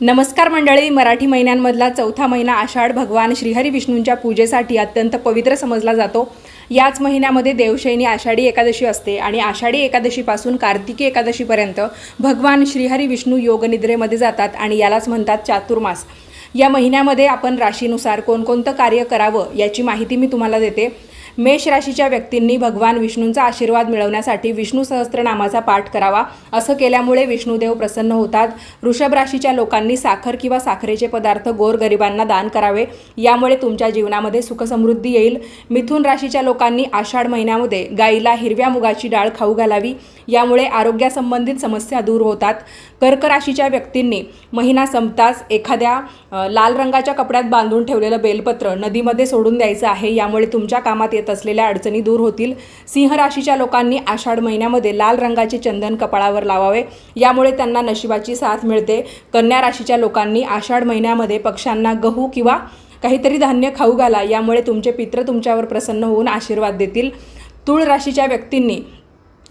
नमस्कार मंडळी मराठी महिन्यांमधला चौथा महिना आषाढ भगवान श्रीहरी विष्णूंच्या पूजेसाठी अत्यंत पवित्र समजला जातो. याच महिन्यामध्ये देवशैनी आषाढी एकादशी असते आणि आषाढी एकादशीपासून कार्तिकी एकादशीपर्यंत भगवान श्रीहरी विष्णू योगनिद्रेमध्ये जातात आणि यालाच म्हणतात चातुर्मास. या महिन्यामध्ये आपण राशीनुसार कोणकोणतं कार्य करावं याची माहिती मी तुम्हाला देते. मेष राशीच्या व्यक्तींनी भगवान विष्णूंचा आशीर्वाद मिळवण्यासाठी विष्णू सहस्त्रनामाचा पाठ करावा. असं केल्यामुळे विष्णूदेव प्रसन्न होतात. वृषभ राशीच्या लोकांनी साखर किंवा साखरेचे पदार्थ गोरगरिबांना दान करावे. यामुळे तुमच्या जीवनामध्ये सुखसमृद्धी येईल. मिथुन राशीच्या लोकांनी आषाढ महिन्यामध्ये गाईला हिरव्या मुगाची डाळ खाऊ घालावी. यामुळे आरोग्यासंबंधित समस्या दूर होतात. कर्क राशीच्या व्यक्तींनी महिना संपताच एखाद्या लाल रंगाच्या कपड्यात बांधून ठेवलेलं बेलपत्र नदीमध्ये सोडून द्यायचं आहे. यामुळे तुमच्या कामात येत असलेल्या अडचणी दूर होतील. सिंह राशीच्या लोकांनी आषाढ महिन्यामध्ये लाल रंगाचे चंदन कपाळावर लावावे. यामुळे त्यांना नशिबाची साथ मिळते. कन्या राशीच्या लोकांनी आषाढ महिन्यामध्ये पक्ष्यांना गहू किंवा काहीतरी धान्य खाऊ घाला. यामुळे तुमचे पित्र तुमच्यावर प्रसन्न होऊन आशीर्वाद देतील. तूळ राशीच्या व्यक्तींनी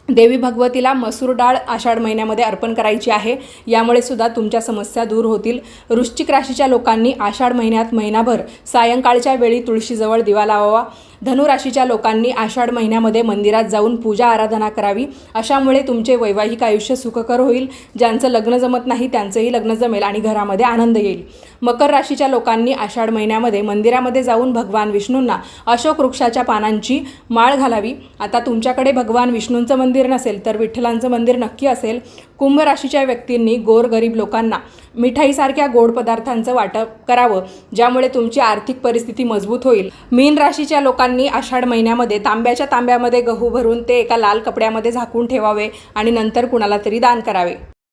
देवी भगवतीला मसूर डाळ आषाढ महिन्यामध्ये अर्पण करायची आहे. यामुळे सुद्धा तुमच्या समस्या दूर होतील. वृश्चिक राशीच्या लोकांनी आषाढ महिन्यात महिनाभर सायंकाळच्या वेळी तुळशीजवळ दिवा लावावा. धनुराशीच्या लोकांनी आषाढ महिन्यामध्ये मंदिरात जाऊन पूजा आराधना करावी. अशामुळे तुमचे वैवाहिक आयुष्य सुखकर होईल. ज्यांचं लग्न जमत नाही त्यांचंही लग्न जमेल आणि घरामध्ये आनंद येईल. मकर राशीच्या लोकांनी आषाढ महिन्यामध्ये मंदिरामध्ये जाऊन भगवान विष्णूंना अशोक वृक्षाच्या पानांची माळ घालावी. आता तुमच्याकडे भगवान विष्णूंचं मंदिर नसेल तर विठ्ठलांचं मंदिर नक्की असेल. कुंभ राशीच्या व्यक्तींनी गोरगरीब लोकांना मिठाईसारख्या गोड पदार्थांचं वाटप करावं ज्यामुळे तुमची आर्थिक परिस्थिती मजबूत होईल. मीन राशीच्या लोकांनी आषाढ महिन्यामध्ये तांब्याच्या तांब्यामध्ये गहू भरून ते एका लाल कपड्यामध्ये झाकून ठेवावे आणि नंतर कुणाला तरी दान करावे.